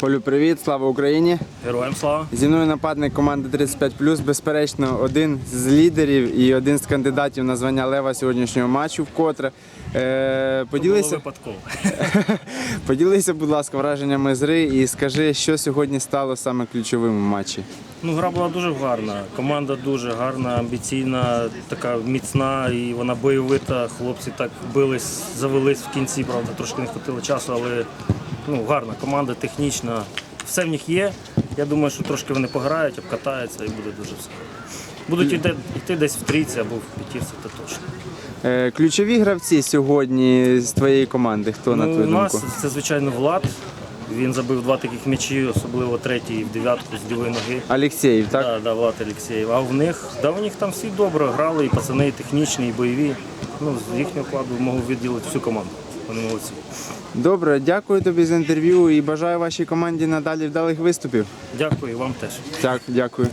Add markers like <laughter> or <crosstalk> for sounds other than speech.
Полю, привіт, слава Україні! Героям слава. Зі мною нападник команди 35 безперечно, один з лідерів і один з кандидатів на звання Лева сьогоднішнього матчу вкотре. Е, Було поділися, випадково. <laughs> поділися, будь ласка, враженнями з гри і скажи, що сьогодні стало саме ключовим у матчі. Ну, гра була дуже гарна. Команда дуже гарна, амбіційна, така міцна і вона бойовита. Хлопці так бились, завелись в кінці, правда, трошки не хватило часу, але ну, гарна команда, технічна. Все в них є. Я думаю, що трошки вони пограють, обкатаються і буде дуже все. Будуть йти, йти десь в трійці або в п'ятірці, це точно. Е, ключові гравці сьогодні з твоєї команди. Хто на Ну, твою у нас це, звичайно, Влад. Він забив два таких м'ячі, особливо третій в дев'ятку з лівої ноги. Олексєєв, так? Да, да, Влад Олексєєв. А в них, да, у них там всі добре грали, і пацани, і технічні, і бойові. Ну, з їхнього вкладу можу відділити всю команду. Вони молодці. Добре, дякую тобі за інтерв'ю і бажаю вашій команді надалі вдалих виступів. Дякую вам теж. Так, дякую.